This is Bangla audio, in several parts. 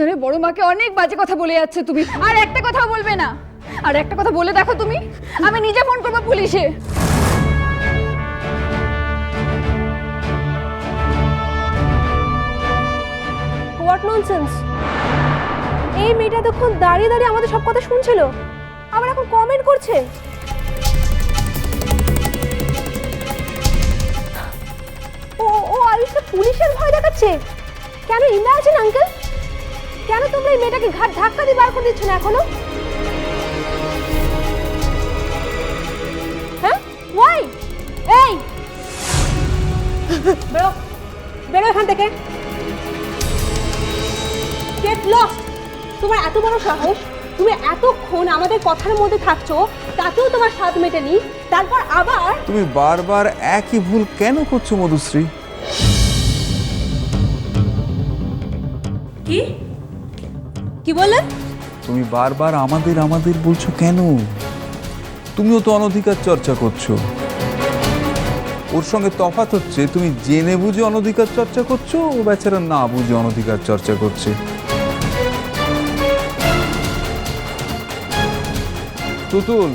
ধরে বড় মাকে অনেক বাজে কথা বলে যাচ্ছে তুমি। আর একটা কথাও বলবে না। আর একটা কথা বলে দেখো তুমি, আমি নিজে ফোন করব পুলিশে। হোয়াট ননসেন্স এই মেয়েটা তখন দাঁড়িয়ে দাঁড়িয়ে আমাদের সব কথা শুনছিল। আবার এখন কমেন্ট করছে। ও ও আয়ুষকে পুলিশের ভয় দেখাচ্ছে। কেন ইমাজিন আঙ্কেল কেন তোমরা এই মেয়েটাকে ঘাট ধাক্কা দিয়ে বার করে দিচ্ছ না এখনও? হ্যাঁ? ওয়াই এই! বেরো। বেরো এখান থেকে। গেট লস্ট তোমার এত বড় সাহস? তুমি এতক্ষণ আমাদের কথার মধ্যে থাকছো তাতেও তোমার স্বাদ মেটেনি তারপর আবার তুমি বারবার একই ভুল কেন করছ মধুশ্রী? কি? কি বললেন তুমি বারবার আমাদের আমাদের বলছো কেন? তুমিও তো অনধিকার চর্চা করছ। ওর সঙ্গে তফাৎ হচ্ছে তুমি জেনে বুঝে অনধিকার চর্চা করছ ও বেচারা না বুঝে অনধিকার চর্চা করছে। তুতুল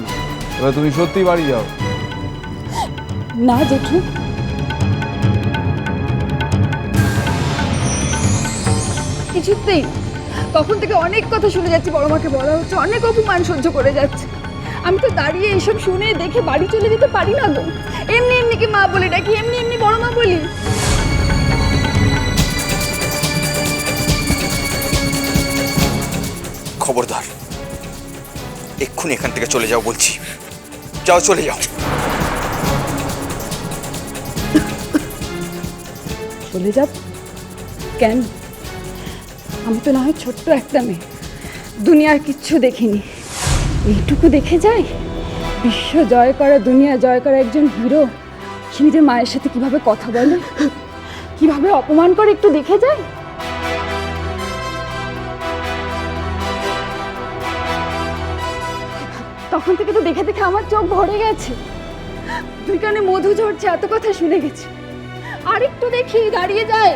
এবার তুমি সত্যি বাড়ি যাও। না জেঠু। কিছুতেই। তখন থেকে অনেক কথা শুনে যাচ্ছি বড় মাকে বলা হচ্ছে অনেক অপমান সহ্য করে যাচ্ছে। আমি তো দাঁড়িয়ে এসব শুনে দেখে বাড়ি চলে যেতে পারি না গো। এমনি এমনি কি মা বলে ডাকি এমনি এমনি বড় মা বলি। খবরদার এক্ষুনি এখান থেকে চলে যাও বলছি। যাও চলে যাও। চলে যাব কেন? আমি তো না হয় ছোট্ট একটা মেয়ে। দুনিয়ার কিচ্ছু দেখিনি। এইটুকু দেখে যাই? বিশ্ব জয় করা, দুনিয়া জয় করা একজন হিরো। সে নিজের মায়ের সাথে কীভাবে কথা বলে? কীভাবে অপমান করে একটু দেখে যায় তখন থেকে তো দেখে দেখে আমার চোখ ভরে গেছে। দুই কানে মধু ঝরছে, এত কথা শুনে গেছি। আরেকটু দেখি, দাঁড়িয়ে যায়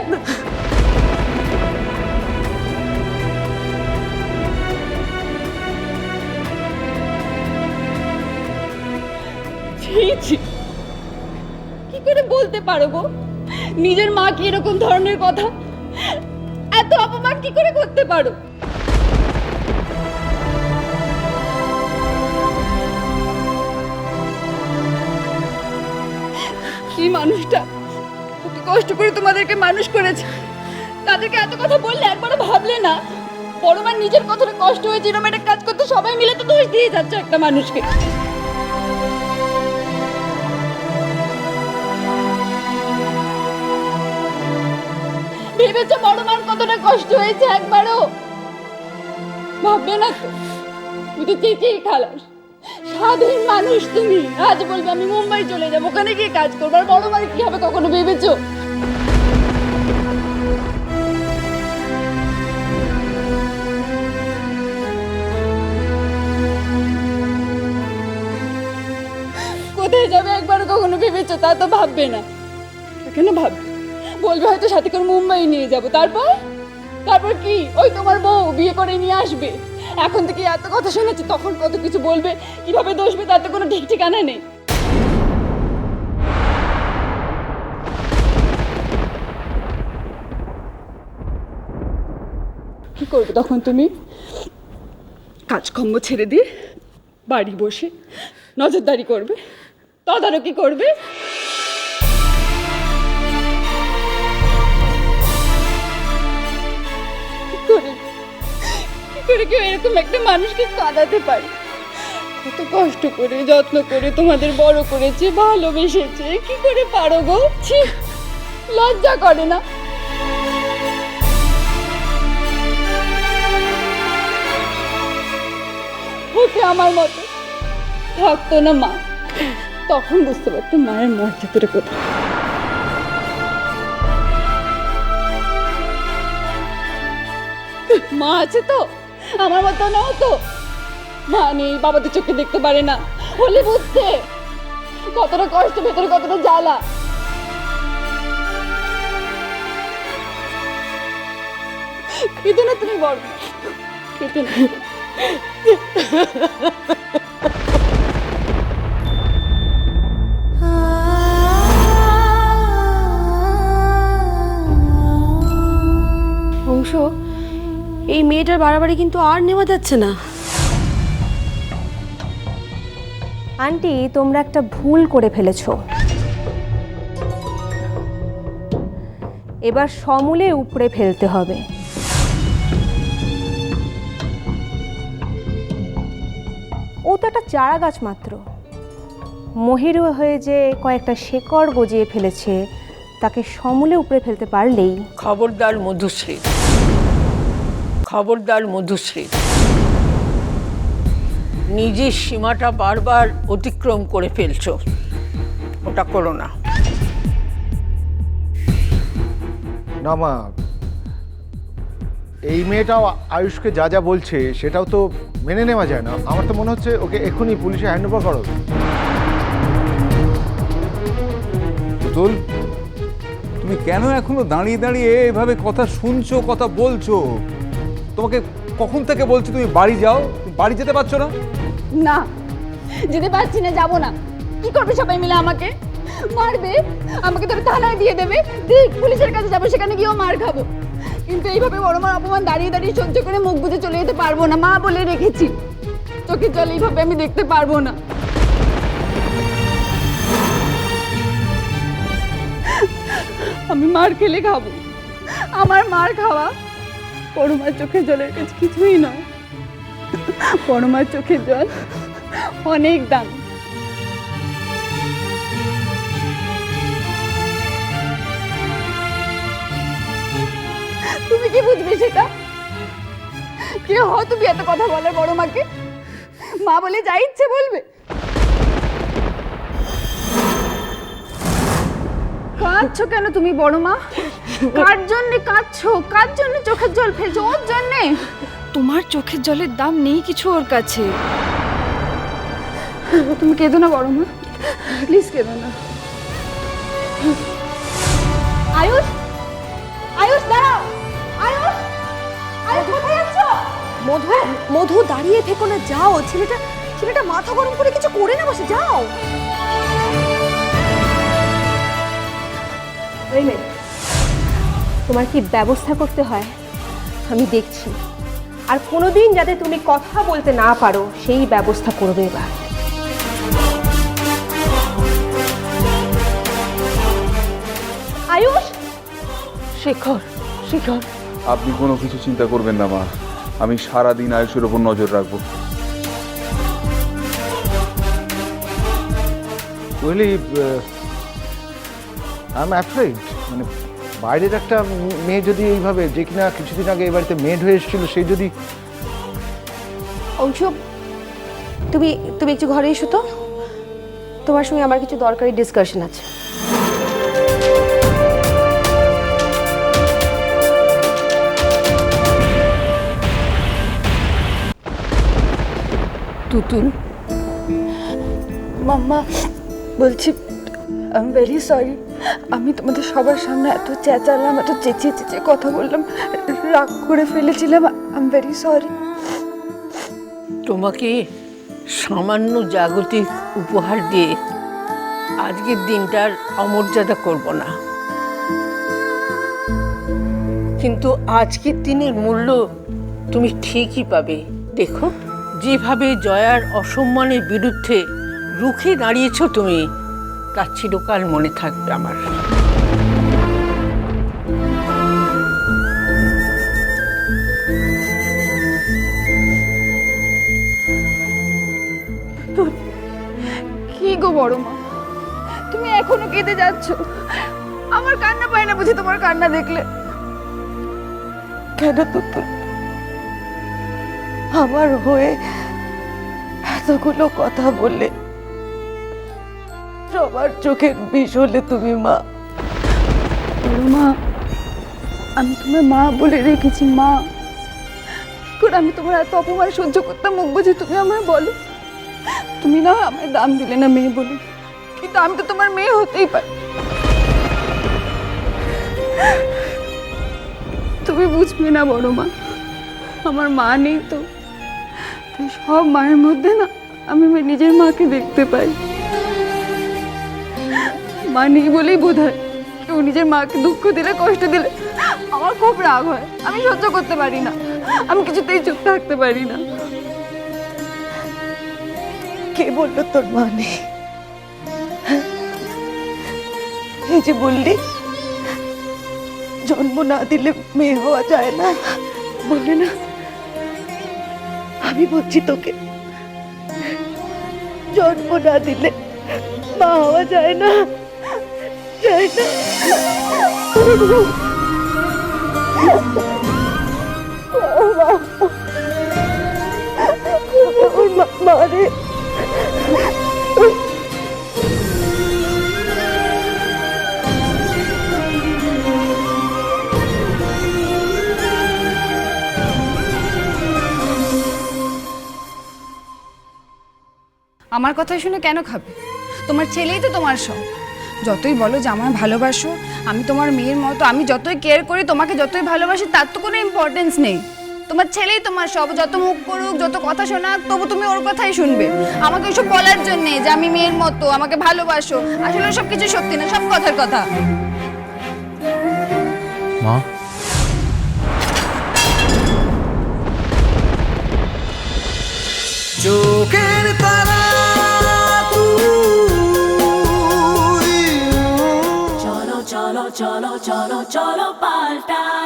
ছি। কি করে বলতে পারো গো? নিজের মা কি এরকম ধরনের কথা? এত অপমান কি করে করতে পারো? কি মানুষটা? কত কষ্ট করে তোমাদেরকে মানুষ করেছে। তাদেরকে এত কথা বললে একবারও ভাবলে না। বড় নিজের কতটা কষ্ট হয়েছে এরকম একটা কাজ করতে সবাই মিলে তো দোষ দিয়ে যাচ্ছে একটা মানুষকে। ভেবেছো বড় মার কতটা কষ্ট হয়েছে একবারও? ভাববে না তুই তো চেঁচেই খালাস। স্বাধীন মানুষ তুমি। আজ বলবে আমি মুম্বাই চলে যাব। ওখানে গিয়ে কাজ করব। আর বড় মার কি হবে কখনো ভেবেছো? কোথায় যাবে একবার কখনো ভেবেছো? তা তো ভাববে না। কেন ভাববে? বলবে হয়তো সাথে করে মুম্বাই নিয়ে যাব। তারপর? তারপর কি? ওই তোমার বউ বিয়ে করে নিয়ে আসবে। এখন থেকে এত কথা শোনাচ্ছে তখন কত কিছু বলবে, কীভাবে দোষবে তাতে কোনো ঠিক ঠিকানা নেই। কি করবে তখন তুমি? কাজকর্ম ছেড়ে দিয়ে বাড়ি বসে নজরদারি করবে? তদারকি করবে? করে কেউ এরকম একটা মানুষকে কাঁদাতে পারে। কত কষ্ট করে, যত্ন করে তোমাদের বড় করেছে, ভালোবেসেছে। কি করে পারো গো? লজ্জা করে না। হতে আমার মতো থাকতো না মা। তখন বুঝতে পারতাম মায়ের মর্যাদাটা কোথায়। মা আছে তো? আমার মতো নাও তো। মা নেই বাবাদের চোখে দেখতে পারে না। হলে বুঝতে। কতটা কষ্ট, ভেতরে কতটা জ্বালা। না তুমি বড় না। অংশ এই মেয়েটার বাড়াবাড়ি কিন্তু আর নেওয়া যাচ্ছে না। আন্টি তোমরা একটা ভুল করে ফেলেছো। এবার সমূলে উপড়ে ফেলতে হবে। ও তো একটা চারা গাছ মাত্র। মহিরু হয়ে যে কয়েকটা শেকড় গজিয়ে ফেলেছে তাকে সমূলে উপড়ে ফেলতে পারলেই। খবরদার মধুশ্রী খবরদার মধুশ্রী। নিজের সীমাটা বারবার অতিক্রম করে ফেলছো। ওটা করো না। না মা এই মেয়েটাও আয়ুষকে যা যা বলছে সেটাও তো মেনে নেওয়া যায় না। আমার তো মনে হচ্ছে ওকে এক্ষুনি পুলিশে হ্যান্ড ওভার করো। পুতুল তুমি কেন এখনও দাঁড়িয়ে দাঁড়িয়ে এভাবে কথা শুনছো কথা বলছো? তোমাকে কখন থেকে বলছি তুমি বাড়ি যাও? বাড়ি যেতে পারছ না? না, যেতে পারছি না, যাব না। কি করবে সবাই মিলে আমাকে? মারবে? আমাকে ধরে থানায় দিয়ে দেবে? দিয়ে পুলিশের কাছে যাব, সেখানে গিয়েও মার খাব। কিন্তু এইভাবে বড় মার অপমান দাঁড়িয়ে দাঁড়িয়ে সহ্য করে মুখ বুঝে চলে যেতে পারব না, মা বলে রেখেছি। চোখের জল এইভাবে আমি দেখতে পারব না। আমি মার খেলে খাব। আমার মার খাওয়া বড় মার চোখের জলের কাছে কিছুই নয় পরমার মার চোখের জল অনেক দাম। তুমি কি বুঝবে সেটা? কে হ তুমি এত কথা বলে বড় মাকে মা বলে যা ইচ্ছে বলবে। কাঁদছো কেন তুমি বড় মা কার জন্য কাঁদছো? কার জন্য চোখের জল ফেলছো? ওর জন্যে? তোমার চোখের জলের দাম নেই কিছু ওর কাছে। তুমি কেঁদো না বড় মা। প্লিজ কেঁদো না। আয়ুষ? আয়ুষ দাঁড়াও। আয়ুষ? আয়ুষ কোথায় যাচ্ছ মধু মধু দাঁড়িয়ে থেকো না যাও। ছেলেটা ছেলেটা মাথা গরম করে কিছু করে না বসে যাও। এই মেয়ে, তোমার কি ব্যবস্থা করতে হয়? আমি দেখছি। আর কোনোদিন যাতে তুমি কথা বলতে না পারো সেই ব্যবস্থা করবে এবার। আয়ুষ? শেখর শেখর। আপনি কোনো কিছু চিন্তা করবেন না মা। আমি সারা দিন আয়ুষের ওপর নজর রাখব। বুঝলি আই এম অ্যাফ্রেড মানে বাইরের একটা মেয়ে যদি এইভাবে যে কিনা কিছুদিন আগে এই বাড়িতে মেড হয়ে এসেছিল সেই যদি অংশ তুমি তুমি একটু ঘরে এসো তো। তোমার সঙ্গে আমার কিছু দরকারি ডিসকাশন আছে। তুতুল। মাম্মা বলছি আই এম ভেরি সরি আমি তোমাদের সবার সামনে এত চেঁচালাম, এত চেঁচিয়ে চেঁচিয়ে কথা বললাম, রাগ করে ফেলেছিলাম। আই এম ভেরি সরি তোমাকে সামান্য জাগতিক উপহার দিয়ে আজকের দিনটার অমর্যাদা করব না। কিন্তু আজকের দিনের মূল্য তুমি ঠিকই পাবে। দেখো, যেভাবে জয়ার অসম্মানের বিরুদ্ধে রুখে দাঁড়িয়েছো তুমি তা চিরকাল মনে থাকবে আমার। কি গো বড় মা? তুমি এখনও কেঁদে যাচ্ছ? আমার কান্না পায় না বুঝি তোমার কান্না দেখলে। কেন তুতুল আমার হয়ে এতগুলো কথা বললে? সবার চোখের বিষ হলে তুমি মা। মা, আমি তোমার মা বলে রেখেছি, মা। করে আমি তোমার এত অপমান সহ্য করতাম, মুখ বুঝে তুমি আমায় বলো। তুমি না আমায় দাম দিলে না মেয়ে বলে। কিন্তু আমি তো তোমার মেয়ে হতেই পারি। তুমি বুঝবে না, বড় মা, আমার মা নেই তো। সব মায়ের মধ্যে না, আমি নিজের মাকে দেখতে পাই। মা নেই বলেই বোধ হয় কেউ নিজের মাকে দুঃখ দিলে, কষ্ট দিলে আমার খুব রাগ হয়। আমি সহ্য করতে পারি না। আমি কিছুতেই চুপ থাকতে পারি না। কে বলল তোর মা নেই হ্যাঁ? এই যে বললি, জন্ম না দিলে মেয়ে হওয়া যায় না। বলে না, আমি বলছি তোকে, জন্ম না দিলে মা হওয়া যায় না। আমার কথা শুনে কেন খাবে? তোমার ছেলেই তো তোমার সব। যতই বলো যে আমায় ভালোবাসো আমি তোমার মেয়ের মতো আমি যতই কেয়ার করি তোমাকে যতই ভালোবাসি তার তো কোনো ইম্পর্টেন্স নেই। তোমার ছেলেই তোমার সব যত মুখ করুক যত কথা শোনাক তবু তুমি ওর কথাই শুনবে। আমাকে ওইসব বলার জন্যে যে আমি মেয়ের মতো আমাকে ভালোবাসো আসলে সব কিছু সত্যি না সব কথার কথা। মা? চোখের তারা cholo, cholo, cholo, palta.